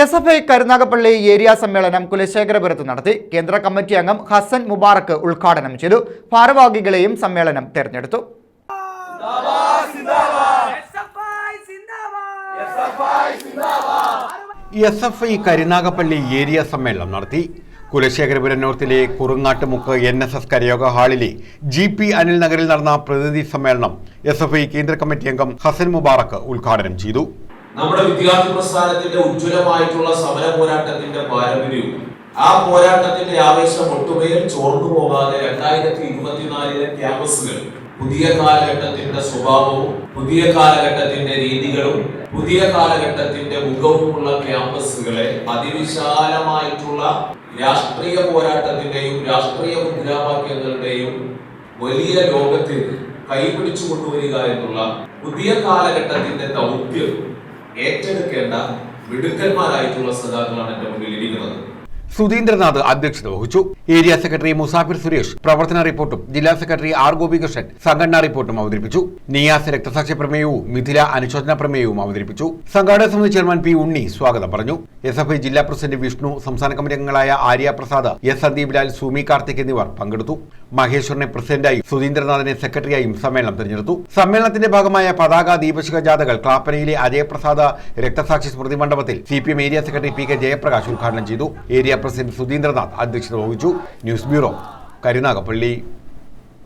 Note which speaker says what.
Speaker 1: S F I Karunagappally area സമ്മേളനം കുലശേഖരപുരത്ത് നടത്തി കേന്ദ്ര കമ്മിറ്റി അംഗം ഹസൻ മുബാറക്ക് ഉദ്ഘാടനം ചെയ്തു. ഭാരവാഹികളെയും സമ്മേളനം തെരഞ്ഞെടുത്തു.
Speaker 2: S F I Karunagappally area സമ്മേളനം നടത്തി. കുലശേഖരപുരം നോർത്തിലെ കുറുങ്ങാട്ടുമുക്ക് എൻ എസ് എസ് കരയോഗ ഹാളിലെ ജി പി അനിൽ നഗറിൽ നടന്ന പ്രതിനിധി സമ്മേളനം എസ് എഫ് ഐ കേന്ദ്ര കമ്മിറ്റി അംഗം ഹസൻ മുബാറക്ക് ഉദ്ഘാടനം ചെയ്തു.
Speaker 3: നമ്മുടെ വിദ്യാർത്ഥി പ്രസ്ഥാനത്തിന്റെ ഉജ്ജ്വലമായിട്ടുള്ള സമര പോരാട്ടത്തിന്റെ പാരമ്പര്യവും ആ പോരാട്ടത്തിന്റെ ആവേശം ഒട്ടുമേൽ ചോർന്നു പോകാതെ രണ്ടായിരത്തി ഇരുപത്തിനാലിലെ ക്യാമ്പസുകൾ പുതിയ കാലഘട്ടത്തിന്റെ സ്വഭാവവും പുതിയ കാലഘട്ടത്തിന്റെ രീതികളും പുതിയ കാലഘട്ടത്തിന്റെ മുഖവുമുള്ള ക്യാമ്പസുകളെ അതിവിശാലമായിട്ടുള്ള രാഷ്ട്രീയ പോരാട്ടത്തിന്റെയും രാഷ്ട്രീയ മുദ്രാവാക്യങ്ങളുടെയും വലിയ ലോകത്തിൽ കൈപിടിച്ചു കൊണ്ടുവരിക എന്നുള്ള പുതിയ കാലഘട്ടത്തിന്റെ ദൗത്യം ഏറ്റെടുക്കേണ്ട മിടുക്കന്മാരായിട്ടുള്ള സഖാക്കളാണ് എന്റെ മുന്നിൽ ഇരിക്കുന്നത്.
Speaker 2: സുധീന്ദ്രനാഥ് അധ്യക്ഷത വഹിച്ചു. ഏരിയ സെക്രട്ടറി മുസാഫിർ സുരേഷ് പ്രവർത്തന റിപ്പോർട്ടും ജില്ലാ സെക്രട്ടറി ആർ ഗോപികൃഷ്ണൻ സംഘടനാ റിപ്പോർട്ടും അവതരിപ്പിച്ചു. നിയാസ് രക്തസാക്ഷി പ്രമേയവും മിഥില അനുശോചന പ്രമേയവും അവതരിപ്പിച്ചു. സംഘാടക സമിതി ചെയർമാൻ പി ഉണ്ണി സ്വാഗതം പറഞ്ഞു. എസ് എഫ് ഐ ജില്ലാ പ്രസിഡന്റ് വിഷ്ണു സംസ്ഥാന കമ്മിറ്റി അംഗങ്ങളായ ആര്യ പ്രസാദ് എസ് സന്ദീപ് ലാൽ സുമി കാർത്തിക് എന്നിവർ പങ്കെടുത്തു. മഹേശ്വറിനെ പ്രസിഡന്റായും സുധീന്ദ്രനാഥിനെ സെക്രട്ടറിയായും സമ്മേളനം തെരഞ്ഞെടുത്തു. സമ്മേളനത്തിന്റെ ഭാഗമായ പതാക ദീപശിഖ ജാഥകൾ ക്ലാപ്പനയിലെ അജയപ്രസാദ രക്തസാക്ഷി സ്മൃതി മണ്ഡപത്തിൽ C P M area secretary P K Jayaprakash ഉദ്ഘാടനം ചെയ്തു. ഏരിയ പ്രസിഡന്റ് സുധീന്ദ്രനാഥ് അധ്യക്ഷത വഹിച്ചു. News bureau Karunagappally.